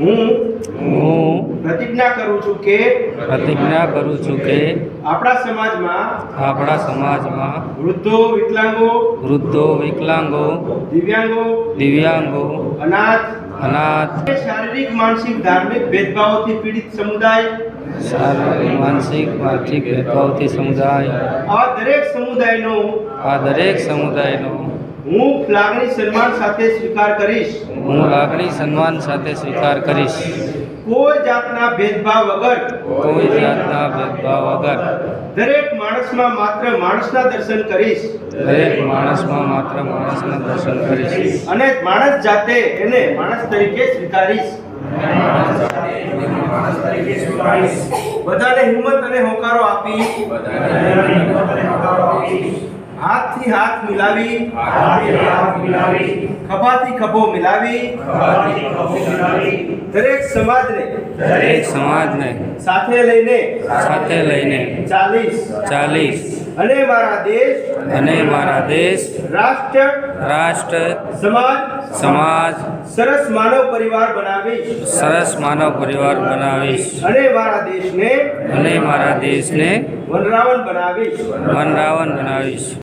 હું હું પ્રતિજ્ઞા કરું છું કે પ્રતિજ્ઞા કરું છું કે આપણા સમાજમાં આપણા સમાજમાં વૃદ્ધો વિકલાંગો વૃદ્ધો વિકલાંગો દિવ્યાંગો દિવ્યાંગો અનાથ અનાથ શારીરિક માનસિક ધાર્મિક ભેદભાવોથી પીડિત સમુદાય. શારીરિક માનસિક આર્થિક ભેદભાવથી સમુદાય. આ દરેક સમુદાયનો આ દરેક સમુદાયનો હું લાગણી સન્માન સાથે સ્વીકાર કરીશ. હું લાગણી સન્માન સાથે સ્વીકાર કરીશ. કોઈ જાતના ભેદભાવ વગર. કોઈ જાતના ભેદભાવ વગર. દરેક માણસમાં માત્ર માણસના દર્શન કરીશ. દરેક માણસમાં માત્ર માણસના દર્શન કરીશ. અને માણસ જાતે એને માણસ તરીકે સ્વીકારીશ. બધાને હિંમત અને હોકારો આપી. હાથથી હાથ મિલાવી ખભાથી ખભો મિલાવી દરેક સમાજને દરેક સમાજને સાથે લઈને સાથે લઈને ચાલીસ. ચાલીસ. અને મારા દેશ અને મારા દેશ રાષ્ટ્ર રાષ્ટ્ર સમાજ સમાજ સરસ માનવ પરિવાર બનાવીશ. સરસ માનવ પરિવાર બનાવીશ. અને મારા દેશને અને મારા દેશને વનરાવન બનાવીશ. વનરાવન બનાવીશ.